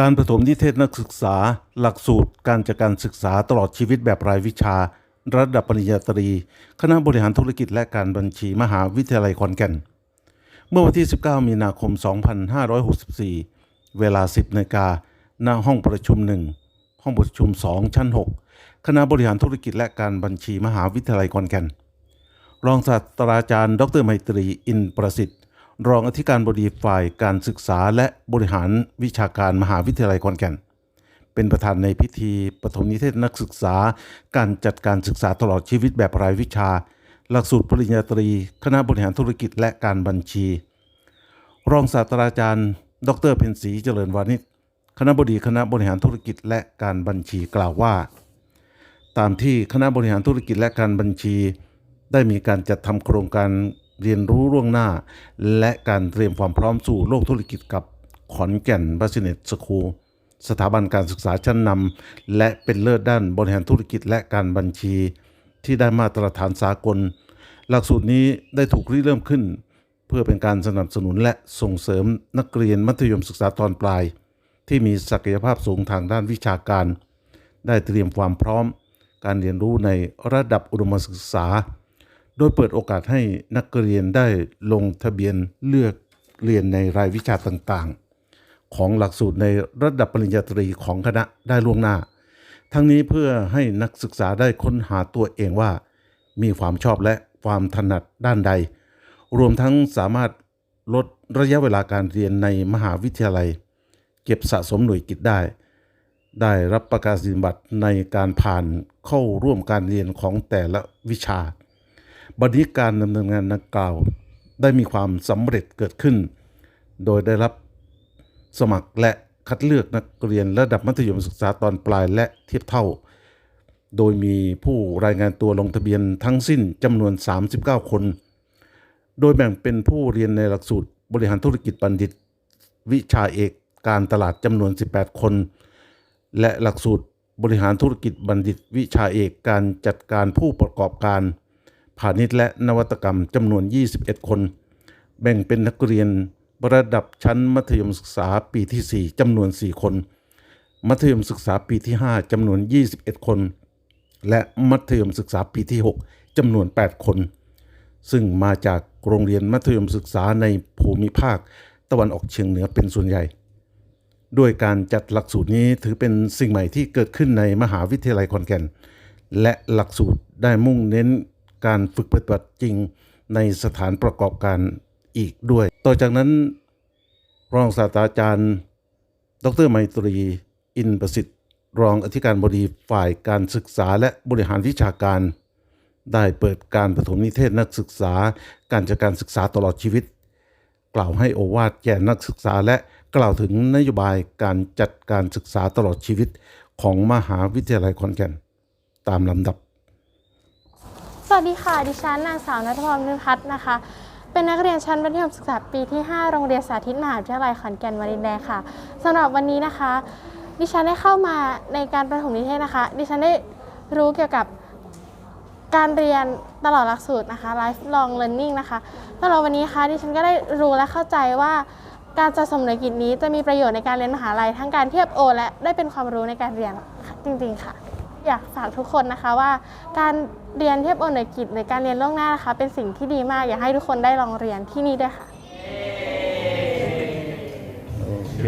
การประถมนิเทศนักศึกษา หลักสูตรการจัดการศึกษาตลอดชีวิตแบบรายวิชา ระดับปริญญาตรี คณะบริหารธุรกิจและการบัญชีมหาวิทยาลัยขอนแก่น เมื่อวันที่ 19 มีนาคม 2564 เวลา 10นาฬิกาณห้องประชุม 1 ห้องประชุม 2 ชั้น 6 คณะบริหารธุรกิจและการบัญชีมหาวิทยาลัยขอนแก่น รองศาสตราจารย์ ดรไมตรี อินประสิทธิ์ รองอธิการบดีฝ่ายการศึกษาและบริหารวิชาการมหาวิทยาลัยขอนแก่น เป็นประธานในพิธีปฐมนิเทศนักศึกษา การจัดการศึกษาตลอดชีวิตแบบรายวิชา หลักสูตรปริญญาตรี คณะบริหารธุรกิจและการบัญชี รองศาสตราจารย์ ดร เพ็ญศรีเจริญวานิชคณะบดีคณะบริหารธุรกิจและการบัญชีกล่าวว่า ตามที่คณะบริหารธุรกิจและการบัญชี ได้มีการจัดทำโครงการ เรียนรู้ล่วงหน้า และการเตรียมความพร้อมสู่โลกธุรกิจกับขอนแก่นบัสเนตสคูลสถาบันการศึกษาชั้นนำและเป็นเลิศด้านบริหารธุรกิจและการบัญชี ที่ได้มาตรฐานสากล หลักสูตรนี้ได้ถูกริเริ่มขึ้น เพื่อเป็นการสนับสนุนและส่งเสริมนักเรียนมัธยมศึกษาตอนปลาย ที่มีศักยภาพสูงทางด้านวิชาการ ได้เตรียมความพร้อม การเรียนรู้ในระดับอุดมศึกษา โดยเปิดโอกาสให้นักเรียนได้ลงทะเบียนเลือกเรียนในรายวิชาต่างๆ ของหลักสูตรในระดับปริญญาตรีของคณะได้ล่วงหน้า ทั้งนี้เพื่อให้นักศึกษาได้ค้นหาตัวเองว่า มีความชอบและความถนัดด้านใด รวมทั้งสามารถลดระยะเวลาการเรียนในมหาวิทยาลัย เก็บสะสมหน่วยกิตได้ ได้รับประกาศนียบัตรในการผ่านเข้าร่วมการเรียนของแต่ละวิชา บัดนี้การดำเนินงานดังกล่าวได้มีความสำเร็จเกิดขึ้น โดยได้รับสมัครและคัดเลือกนักเรียนระดับมัธยมศึกษาตอนปลายและเทียบเท่า โดยมีผู้รายงานตัวลงทะเบียนทั้งสิ้นจำนวน 39 คน โดยแบ่งเป็นผู้เรียนในหลักสูตรบริหารธุรกิจบัณฑิต วิชาเอกการตลาดจำนวน 18 คน และหลักสูตรบริหารธุรกิจบัณฑิต วิชาเอกการจัดการผู้ประกอบการ พาณิชย์และนวัตกรรมจำนวน 21 คน แบ่งเป็นนักเรียนระดับชั้นมัธยมศึกษาปีที่ 4จำนวน 4 คน มัธยมศึกษาปีที่ 5จำนวน 21 คน และมัธยมศึกษาปีที่ 6จำนวน 8 คน ซึ่งมาจากโรงเรียนมัธยมศึกษาในภูมิภาค ตะวันออกเฉียงเหนือเป็นส่วนใหญ่ด้วยการจัดหลักสูตรนี้ถือเป็นสิ่งใหม่ที่เกิดขึ้นในมหาวิทยาลัยขอนแก่น และหลักสูตรได้มุ่งเน้น การฝึกปฏิบัติจริงในสถานประกอบการอีกด้วย ต่อจากนั้นรองศาสตราจารย์ ดรไมตรี อินประสิทธิ์ รองอธิการบดีฝ่ายการศึกษาและบริหารวิชาการ ได้เปิดการประถมนิเทศนักศึกษา การจัดการศึกษาตลอดชีวิต กล่าวให้โอวาทแก่นักศึกษาและกล่าวถึงนโยบายการจัดการศึกษาตลอดชีวิตของมหาวิทยาลัยขอนแก่น ตามลำดับ วัสดีค่ะ ดิฉันนางสาวนัทพรมิพัฒน์นะคะ เป็นนักเรียนชั้นมัธยมศึกษาปีที่ 5 โรงเรียนสาธิตมหาวิทยาลัยขอนแก่นวรินแดงค่ะสำหรับวันนี้นะคะ ดิฉันได้เข้ามาในการประถมนิเทศนะคะ ดิฉันได้รู้เกี่ยวกับการเรียนตลอดหลักสูตรนะคะ lifelong learning นะคะสำหรับวันนี้นะคะดิฉันก็ได้รู้และเข้าใจว่าการจัดสมหน่วยกิจนี้จะมีประโยชน์ในการเรียนมหาลัยทั้งการเทียบโอ และได้เป็นความรู้ในการเรียนจริงๆค่ะ อยากฝากทุกคนนะคะว่า การเรียนเทพโอเนกิจหรือการเรียนล่วงหน้านะคะ เป็นสิ่งที่ดีมากอยากให้ทุกคนได้ลองเรียนที่นี่ด้วยค่ะ โอเค